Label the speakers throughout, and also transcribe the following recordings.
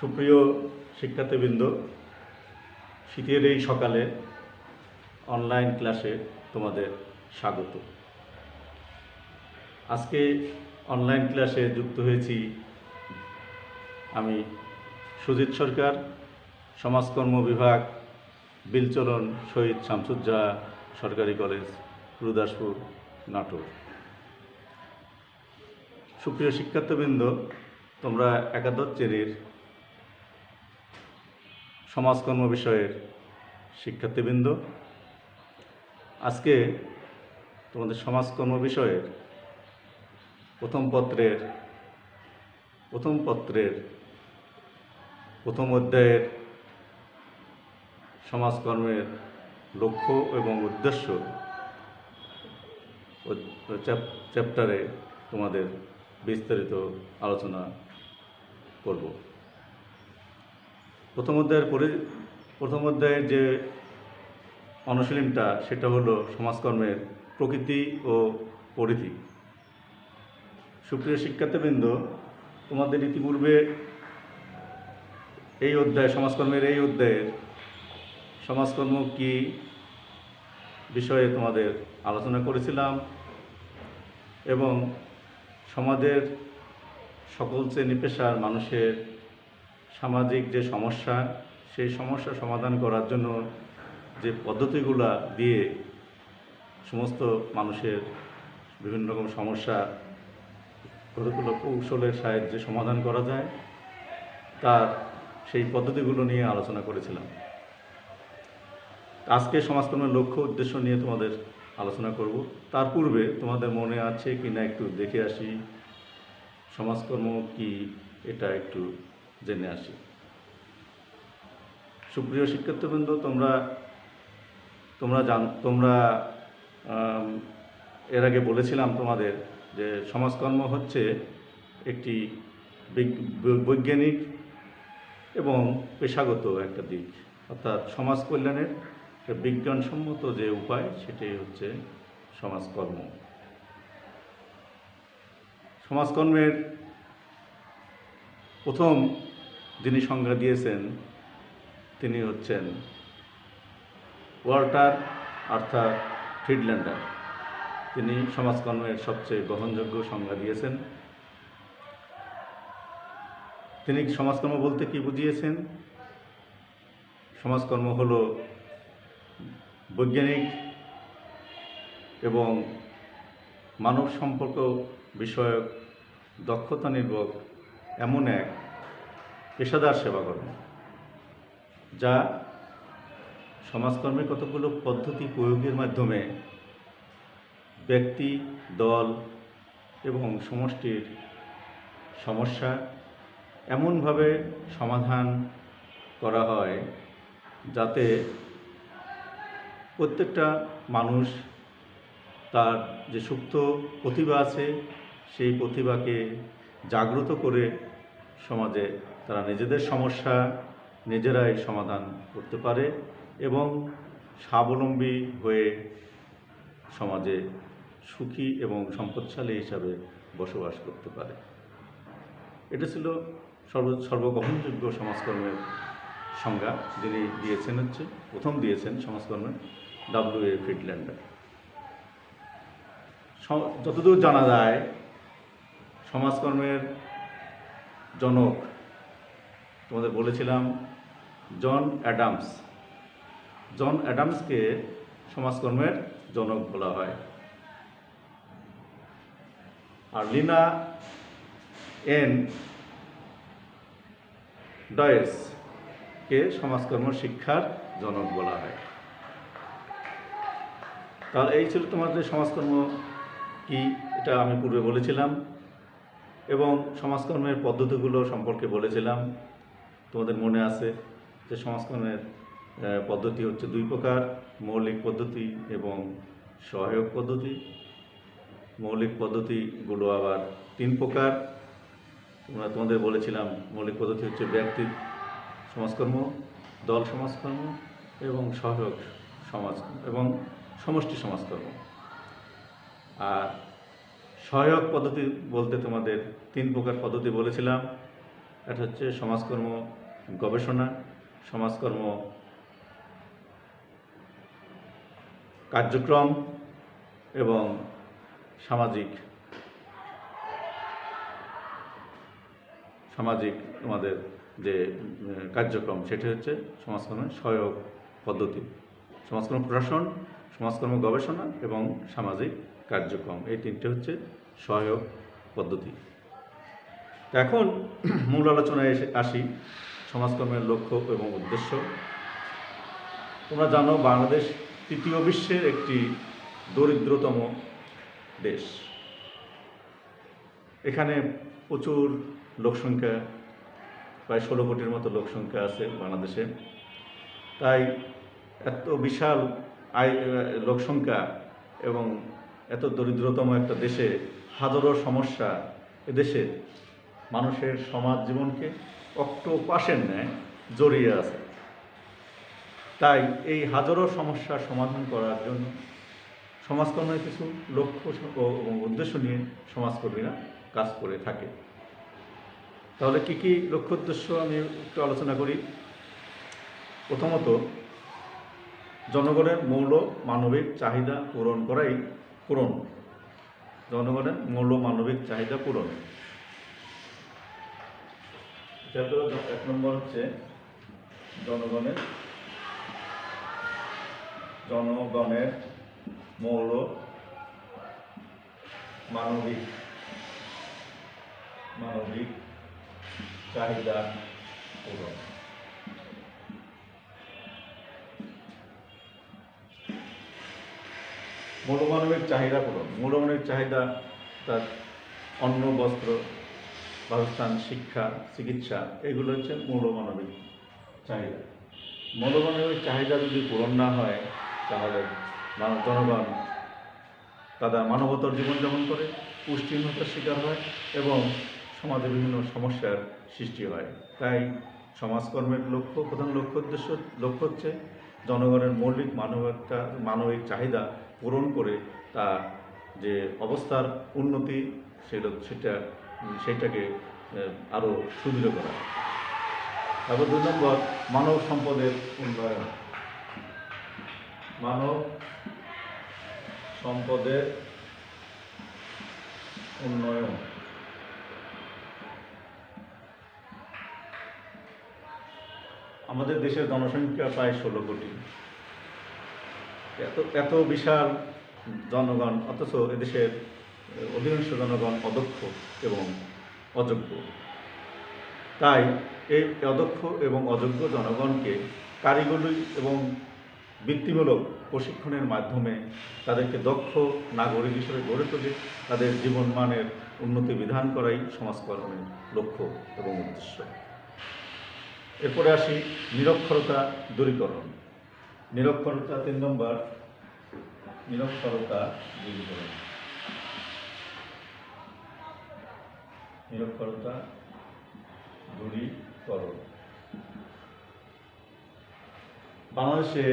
Speaker 1: সুপ্রিয় শিক্ষার্থীবৃন্দ, শীতের এই সকালে অনলাইন ক্লাসে তোমাদের স্বাগত। আজকে অনলাইন ক্লাসে যুক্ত হয়েছি আমি সুজিত সরকার, সমাজকর্ম বিভাগ, বিলচরণ শহীদ শামসুজ্জাহ সরকারি কলেজ গুরুদাসপুর নাটোর। সুপ্রিয় শিক্ষার্থীবৃন্দ, তোমরা একাদশ শ্রেণির সমাজকর্ম বিষয়ের শিক্ষার্থীবৃন্দ, আজকে তোমাদের সমাজকর্ম বিষয়ের প্রথম পত্রের প্রথম পত্রের, প্রথম অধ্যায়ের সমাজকর্মের লক্ষ্য এবং উদ্দেশ্য চ্যাপ্টারে তোমাদের বিস্তারিত আলোচনা করব। প্রথম অধ্যায়ের পরি, প্রথম অধ্যায়ের যে অনুশীলনটা, সেটা হলো সমাজকর্মের প্রকৃতি ও পরিধি। সুপ্রিয় শিক্ষার্থীবৃন্দ, তোমাদের ইতিপূর্বে এই অধ্যায়, সমাজকর্মের এই অধ্যায়ের সমাজকর্ম কি বিষয়ে তোমাদের আলোচনা করেছিলাম এবং সমাজের সকল শ্রেণি পেশার মানুষের সামাজিক যে সমস্যা, সেই সমস্যা সমাধান করার জন্য যে পদ্ধতিগুলা দিয়ে সমস্ত মানুষের বিভিন্ন রকম সমস্যা কতগুলো কৌশলের সাহায্যে সমাধান করা যায়, তার সেই পদ্ধতিগুলো নিয়ে আলোচনা করেছিলাম। আজকে সমাজকর্মের লক্ষ্য উদ্দেশ্য নিয়ে তোমাদের আলোচনা করব। তার পূর্বে তোমাদের মনে আছে কি না একটু দেখে আসি। সমাজকর্ম কি, এটা একটু জেনে আসি। সুপ্রিয় শিক্ষার্থীবৃন্দ, তোমরা তোমরা জান, তোমরা এর আগে বলেছিলাম তোমাদের যে সমাজকর্ম হচ্ছে একটি বৈজ্ঞানিক এবং পেশাগত একটা দিক। অর্থাৎ সমাজ কল্যাণের বিজ্ঞানসম্মত যে উপায়, সেটাই হচ্ছে সমাজকর্ম। সমাজকর্মের প্রথম যিনি সংজ্ঞা দিয়েছেন, তিনি হচ্ছেন ওয়াল্টার অর্থাৎ ফ্রিডল্যান্ডার তিনি সমাজকর্মের সবচেয়ে গ্রহণযোগ্য সংজ্ঞা দিয়েছেন। তিনি সমাজকর্ম বলতে কি বুঝিয়েছেন? সমাজকর্ম হলো বৈজ্ঞানিক এবং মানব সম্পর্ক বিষয়ক দক্ষতা নির্ভর এমন এক পেশাদার সেবাকর্ম যা সমাজকর্মের কতগুলো পদ্ধতি প্রয়োগের মাধ্যমে ব্যক্তি, দল এবং সমষ্টির সমস্যা এমনভাবে সমাধান করা হয় যাতে প্রত্যেকটা মানুষ তার যে সুপ্ত প্রতিভা আছে, সেই প্রতিভাকে জাগ্রত করে সমাজে তারা নিজেদের সমস্যা নিজেরাই সমাধান করতে পারে এবং স্বাবলম্বী হয়ে সমাজে সুখী এবং সম্পদশালী হিসাবে বসবাস করতে পারে। এটা ছিল সর্ব, সর্বগ্রহণযোগ্য সমাজকর্মের সংজ্ঞা। যিনি দিয়েছেন হচ্ছে, প্রথম দিয়েছেন সমাজকর্মের ডাব্লিউ এ ফ্রিডল্যান্ডার স- যতদূর জানা যায়, সমাজকর্মের জনক তোমাদের বলেছিলাম, জন অ্যাডামস। জন অ্যাডামসকে সমাজকর্মের জনক বলা হয়। আর লিনা এন ডয়েসকে সমাজকর্ম শিক্ষার জনক বলা হয়। তাহলে এই ছিল তোমাদের সমাজকর্ম কি, এটা আমি পূর্বে বলেছিলাম এবং সমাজকর্মের পদ্ধতিগুলো সম্পর্কে বলেছিলাম। তোমাদের মনে আছে যে আহ, পদ্ধতি হচ্ছে দুই প্রকার মৌলিক পদ্ধতি এবং সহায়ক পদ্ধতি। মৌলিক পদ্ধতিগুলো আবার তিন প্রকার। তোমরা তোমাদের বলেছিলাম মৌলিক পদ্ধতি হচ্ছে ব্যক্তি সমাজকর্ম দল সমাজকর্ম এবং সহায়ক সমাজ এবং সমষ্টি সমাজকর্ম আর সহায়ক পদ্ধতি বলতে তোমাদের তিন প্রকার পদ্ধতি বলেছিলাম। এটা হচ্ছে সমাজকর্ম গবেষণা, সমাজকর্ম কার্যক্রম এবং সামাজিক সামাজিক আমাদের যে কার্যক্রম সেটি হচ্ছে সমাজকর্মের সহায়ক পদ্ধতি। সমাজকর্ম প্রশাসন, সমাজকর্ম গবেষণা এবং সামাজিক কার্যক্রম এই তিনটে হচ্ছে সহায়ক পদ্ধতি। এখন মূল আলোচনায় এসে আসি। সমাজকর্মের লক্ষ্য এবং উদ্দেশ্য। তোমরা জানো, বাংলাদেশ তৃতীয় বিশ্বের একটি দরিদ্রতম দেশ। এখানে প্রচুর লোকসংখ্যা, প্রায় ষোলো কোটির মতো লোকসংখ্যা আছে বাংলাদেশে। তাই এত বিশাল আয়, লোকসংখ্যা এবং এত দরিদ্রতম একটা দেশে হাজারো সমস্যা এদেশে মানুষের সমাজ জীবনকে অক্টোপাসের ন্যায় জড়িয়ে আছে। তাই এই হাজারো সমস্যার সমাধান করার জন্য সমাজকর্মের কিছু লক্ষ্য এবং উদ্দেশ্য নিয়ে সমাজকর্মীরা কাজ করে থাকে। তাহলে কি কি লক্ষ্য উদ্দেশ্য আমি একটু আলোচনা করি? প্রথমত, জনগণের মৌল মানবিক চাহিদা পূরণ করাই পূরণ। জনগণের মৌল মানবিক চাহিদা পূরণ। তো এক নম্বর হচ্ছে জনগণের জনগণের মৌল মানবিক মানবিক চাহিদা পূরণ। মৌলমানবিক চাহিদা পূরণ। মৌলমানবিক চাহিদা তার অন্ন, বস্ত্র বাসস্থান, শিক্ষা, চিকিৎসা, এগুলো হচ্ছে মৌলমানবিক চাহিদা। মৌলমানবিক চাহিদা যদি পূরণ না হয়, তাহলে জনগণ তারা মানবতার জীবনযাপন করে পুষ্টিহীনতার শিকার হয় এবং সমাজে বিভিন্ন সমস্যার সৃষ্টি হয়। তাই সমাজকর্মের লক্ষ্য, প্রধান লক্ষ্য উদ্দেশ্য, লক্ষ্য হচ্ছে জনগণের মৌলিক মানবিকতা মানবিক চাহিদা পূরণ করে তার যে অবস্থার উন্নতি, সেটা সেটা সেটাকে আরও সুদৃঢ় করা। তারপর দুই নম্বর, মানব সম্পদের উন্নয়ন। মানব সম্পদের উন্নয়ন। আমাদের দেশের জনসংখ্যা প্রায় ষোলো কোটি। এত এত বিশাল জনগণ, অথচ এদেশের অধিকাংশ জনগণ অদক্ষ এবং অযোগ্য। তাই এই অদক্ষ এবং অযোগ্য জনগণকে কারিগরি এবং বৃত্তিমূলক প্রশিক্ষণের মাধ্যমে তাদেরকে দক্ষ নাগরিক হিসেবে গড়ে তুলে তাদের জীবনমানের উন্নতি বিধান করাই সমাজকর্মের লক্ষ্য এবং উদ্দেশ্য। এরপরে আসি নিরক্ষরতা দূরীকরণ। নিরক্ষরতা তিন নম্বর, নিরক্ষরতা দূরীকরণ। নিরক্ষরতা দূরীকরণ বাংলাদেশে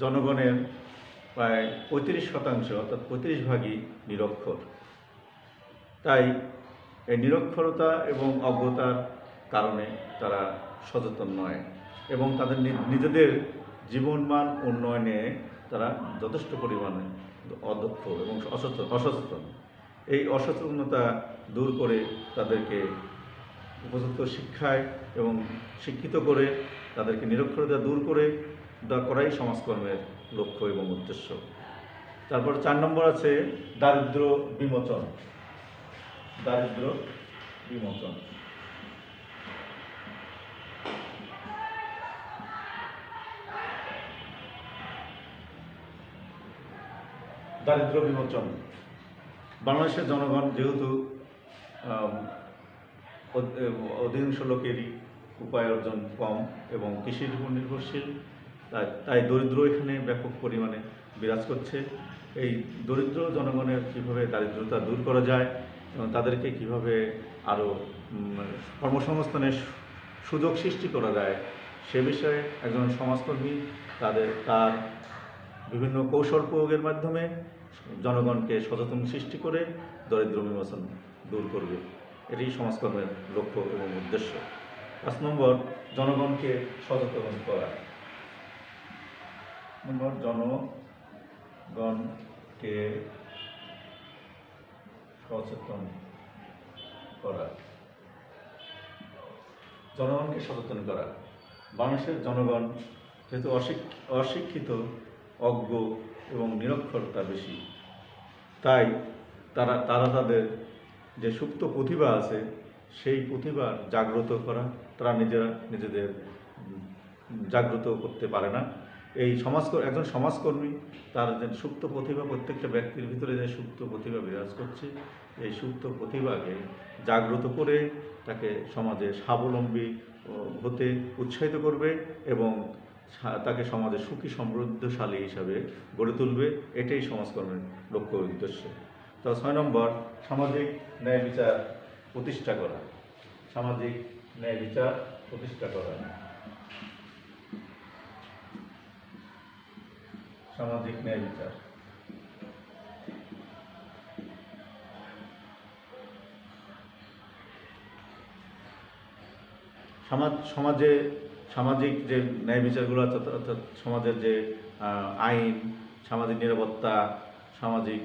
Speaker 1: জনগণের প্রায় পঁয়ত্রিশ শতাংশ অর্থাৎ পঁয়ত্রিশ ভাগই নিরক্ষর। তাই এই নিরক্ষরতা এবং অজ্ঞতার কারণে তারা সচেতন নয় এবং তাদের নিজেদের জীবনমান উন্নয়নে তারা যথেষ্ট পরিমাণে অদক্ষ এবং অসচেতন। এই অসচেতনতা দূর করে তাদেরকে উপযুক্ত শিক্ষায় এবং শিক্ষিত করে তাদেরকে নিরক্ষরতা দূর করে দা করাই সমাজকর্মের লক্ষ্য এবং উদ্দেশ্য। তারপর চার নম্বর আছে দারিদ্র বিমোচন। দারিদ্র বিমোচন। দারিদ্র বিমোচন। বাংলাদেশের জনগণ যেহেতু অধিকাংশ লোকেরই উপায় অর্জন কম এবং কৃষির উপর নির্ভরশীল, তাই তাই দরিদ্র এখানে ব্যাপক পরিমাণে বিরাজ করছে। এই দরিদ্র জনগণের কীভাবে দারিদ্রতা দূর করা যায় এবং তাদেরকে কীভাবে আরও কর্মসংস্থানের সুযোগ সৃষ্টি করা যায়, সে বিষয়ে একজন সমাজকর্মী তাদের, তার বিভিন্ন কৌশল প্রয়োগের মাধ্যমে জনগণকে সচেতন সৃষ্টি করে দরিদ্র বিমোচন দূর করবে। এটি সমাজকর্মের লক্ষ্য এবং উদ্দেশ্য। পাঁচ নম্বর, জনগণকে সচেতন করা। নম্বর, জনগণকে সচেতন করা। জনগণকে সচেতন করা। বাংলাদেশের জনগণ যেহেতু অশিক- অশিক্ষিত, অজ্ঞ এবং নিরক্ষরতা বেশি। তাই তারা তারা তাদের যে সুপ্ত প্রতিভা আছে, সেই প্রতিভা জাগ্রত করা, তারা নিজেরা, নিজেদের জাগ্রত করতে পারে না। এই সমাজ একজন সমাজকর্মী, তার যে সুপ্ত প্রতিভা, প্রত্যেকটা ব্যক্তির ভিতরে যে সুপ্ত প্রতিভা বিরাজ করছে, এই সুপ্ত প্রতিভাকে জাগ্রত করে তাকে সমাজে স্বাবলম্বী হতে উৎসাহিত করবে এবং তাকে সমাজে সুখী, সমৃদ্ধশালী হিসাবে গড়ে তুলবে, এটাই সমাজকর্মের লক্ষ্য উদ্দেশ্য। তো ছয় নম্বর, সামাজিক ন্যায় বিচার প্রতিষ্ঠা করা। সামাজিক ন্যায় বিচার প্রতিষ্ঠা করা। সামাজিক ন্যায় বিচার। সমাজ, সমাজে সামাজিক যে ন্যায় বিচারগুলো আছে, অর্থাৎ- সমাজের যে আইন, সামাজিক নিরাপত্তা, সামাজিক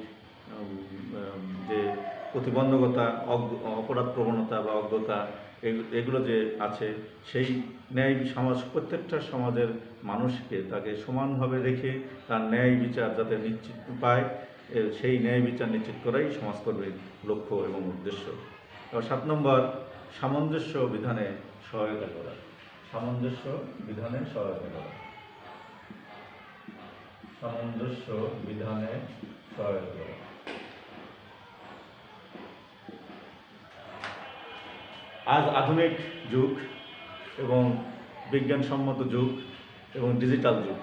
Speaker 1: যে প্রতিবন্ধকতা অপরাধ প্রবণতা বা অজ্ঞতা, এগ- এগুলো যে আছে, সেই ন্যায় সমাজ, প্রত্যেকটা সমাজের মানুষকে তাকে সমানভাবে রেখে তার ন্যায় বিচার যাতে নিশ্চিত পায় সেই ন্যায় বিচার নিশ্চিত করাই সমাজকর্মীর লক্ষ্য এবং উদ্দেশ্য। সাত নম্বর, সামঞ্জস্য বিধানে সহায়তা করা। সামঞ্জস্য বিধানে সহায়তা করা। সামঞ্জস্য বিধানে সহায়তা করা। আজ আধুনিক যুগ এবং বিজ্ঞানসম্মত যুগ এবং ডিজিটাল যুগ।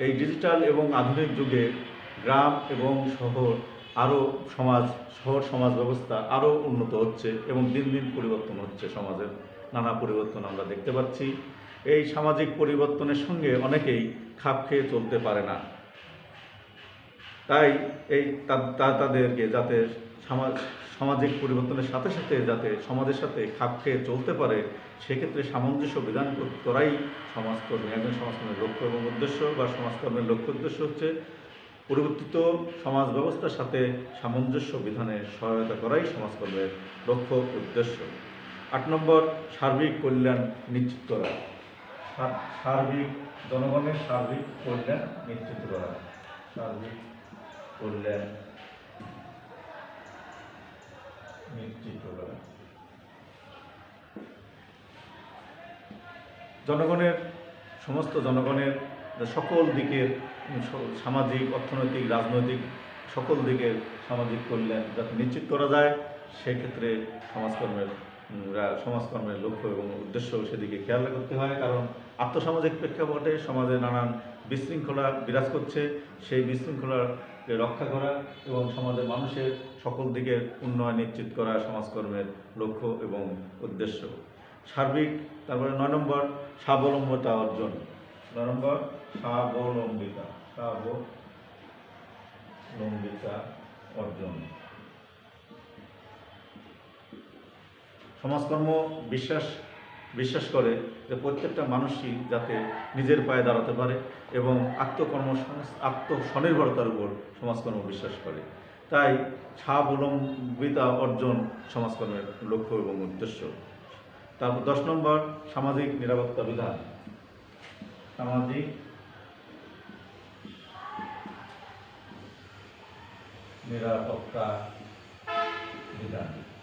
Speaker 1: এই ডিজিটাল এবং আধুনিক যুগে গ্রাম এবং শহর, আরও সমাজ, শহর সমাজ ব্যবস্থা আরও উন্নত হচ্ছে এবং দিন দিন পরিবর্তন হচ্ছে সমাজের। নানা পরিবর্তন আমরা দেখতে পাচ্ছি। এই সামাজিক পরিবর্তনের সঙ্গে অনেকেই খাপ খেয়ে চলতে পারে না। তাই এই তাদেরকে যাতে সমাজ সামাজিক পরিবর্তনের সাথে সাথে যাতে সমাজের সাথে খাপ খেয়ে চলতে পারে, সেক্ষেত্রে সামঞ্জস্য বিধান করাই সমাজকর্মী, একজন সমাজকর্মীর লক্ষ্য এবং উদ্দেশ্য বা সমাজকর্মের লক্ষ্য উদ্দেশ্য হচ্ছে পরিবর্তিত সমাজ ব্যবস্থার সাথে সামঞ্জস্য বিধানে সহায়তা করাই সমাজকর্মের লক্ষ্য উদ্দেশ্য। আট নম্বর, সার্বিক কল্যাণ নিশ্চিত করা। সার্বিক, জনগণের সার্বিক কল্যাণ নিশ্চিত করা। সার্বিক কল্যাণ নিশ্চিত করা। জনগণের, সমস্ত জনগণের সকল দিকের সামাজিক, অর্থনৈতিক, রাজনৈতিক, সকল দিকের সামাজিক কল্যাণ যাতে নিশ্চিত করা যায়, সেক্ষেত্রে সমাজকর্মের সমাজকর্মের লক্ষ্য এবং উদ্দেশ্য সেদিকে খেয়াল করতে হয়, কারণ আর্থসামাজিক প্রেক্ষাপটে সমাজে নানান বিশৃঙ্খলা বিরাজ করছে। সেই বিশৃঙ্খলাকে রক্ষা করা এবং সমাজের মানুষের সকল দিকের উন্নয়ন নিশ্চিত করা সমাজকর্মের লক্ষ্য এবং উদ্দেশ্য। সার্বিক, তারপরে নয় নম্বর, স্বাবলম্বিতা অর্জন। নয় নম্বর, স্বাবলম্বিতা। স্বাবলম্বিতা অর্জন। সমাজকর্ম বিশ্বাস বিশ্বাস করে যে প্রত্যেকটা মানুষই যাতে নিজের পায়ে দাঁড়াতে পারে এবং আত্মকর্ম, আত্মস্বনির্ভরতার উপর সমাজকর্ম বিশ্বাস করে। তাই স্বাবলম্বিতা অর্জন সমাজকর্মের লক্ষ্য এবং উদ্দেশ্য। তারপর দশ নম্বর, সামাজিক নিরাপত্তা বিধান। সামাজিক নিরাপত্তা বিধান।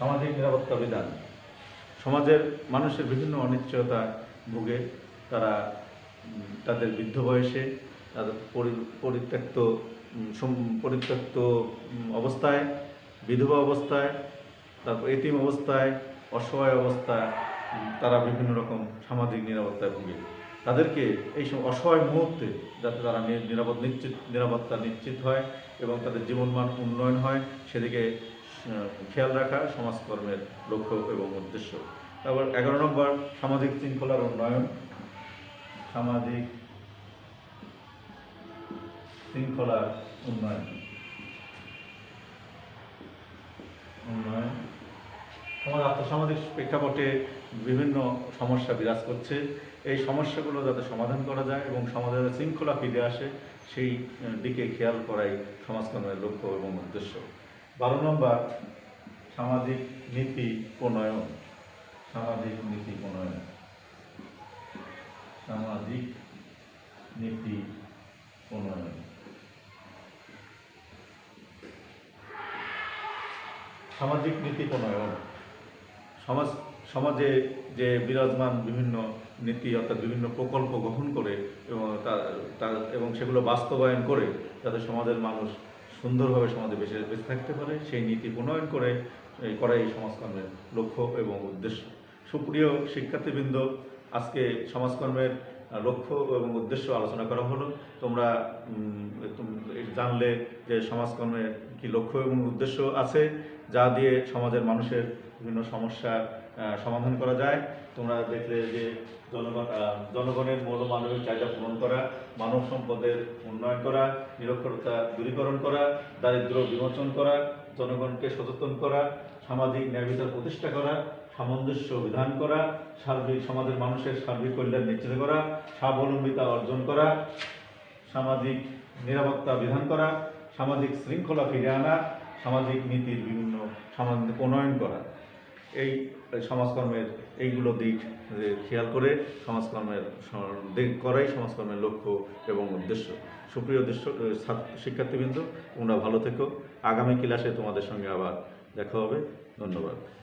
Speaker 1: সামাজিক নিরাপত্তা বিধান সমাজের মানুষের বিভিন্ন অনিশ্চয়তা ভুগে তারা তাদের বৃদ্ধ বয়সে তাদের পরিত্যক্ত পরিত্যক্ত অবস্থায়, বিধবা অবস্থায়, তারপর এতিম অবস্থায়, অসহায় অবস্থায় তারা বিভিন্ন রকম সামাজিক নিরাপত্তায় ভুগে। তাদেরকে এই সব অসহায় মুহূর্তে যাতে তারা নিরাপদ নিশ্চিত, নিরাপত্তা নিশ্চিত হয় এবং তাদের জীবনমান উন্নয়ন হয়, সেদিকে খেয়াল রাখা সমাজকর্মের লক্ষ্য এবং উদ্দেশ্য। তারপর এগারো নম্বর, সামাজিক শৃঙ্খলার উন্নয়ন। সামাজিক শৃঙ্খলার উন্নয়ন। উন্নয়ন। সমাজ আর্থসামাজিক প্রেক্ষাপটে বিভিন্ন সমস্যা বিরাজ করছে। এই সমস্যাগুলো যাতে সমাধান করা যায় এবং সমাজের শৃঙ্খলা ফিরে আসে, সেই দিকে খেয়াল করাই সমাজকর্মের লক্ষ্য এবং উদ্দেশ্য। বারো নম্বর, সামাজিক নীতি প্রণয়ন। সামাজিক নীতি প্রণয়ন। সামাজিক নীতি প্রণয়ন। সামাজিক নীতি প্রণয়ন। সমাজ, সমাজে যে বিরাজমান বিভিন্ন নীতি অর্থাৎ বিভিন্ন প্রকল্প গ্রহণ করে এবং তা- তা- এবং সেগুলো বাস্তবায়ন করে যাতে সমাজের মানুষ সুন্দরভাবে সমাজে বেঁচে বেঁচে থাকতে পারে সেই নীতি প্রণয়ন করে এই করাই সমাজকর্মের লক্ষ্য এবং উদ্দেশ্য। সুপ্রিয় শিক্ষার্থীবৃন্দ আজকে সমাজকর্মের লক্ষ্য এবং উদ্দেশ্য আলোচনা করা হলো। তোমরা জানলে যে সমাজকর্মের কি লক্ষ্য এবং উদ্দেশ্য আছে যা দিয়ে সমাজের মানুষের বিভিন্ন সমস্যার আহ, সমাধান করা যায়। তোমরা দেখলে যে জনগণ জনগণের মৌল মানবিক চাহিদা পূরণ করা, মানব সম্পদের উন্নয়ন করা, নিরক্ষরতা দূরীকরণ করা, দারিদ্র বিমোচন করা, জনগণকে সচেতন করা, সামাজিক ন্যায় বিচার প্রতিষ্ঠা করা, সামঞ্জস্য বিধান করা, সার্বিক সমাজের মানুষের সার্বিক কল্যাণ নিশ্চিত করা, স্বাবলম্বিতা অর্জন করা, সামাজিক নিরাপত্তা বিধান করা, সামাজিক শৃঙ্খলা ফিরে আনা, সামাজিক নীতির বিভিন্ন সামাজিক প্রণয়ন করা। এই সমাজকর্মের এইগুলো দিক খেয়াল করে সমাজকর্মের দিক করাই সমাজকর্মের লক্ষ্য এবং উদ্দেশ্য। সুপ্রিয় উদ্দেশ্য শিক্ষার্থীবৃন্দ, তোমরা ভালো থেকো। আগামী ক্লাসে তোমাদের সঙ্গে আবার দেখা হবে। ধন্যবাদ।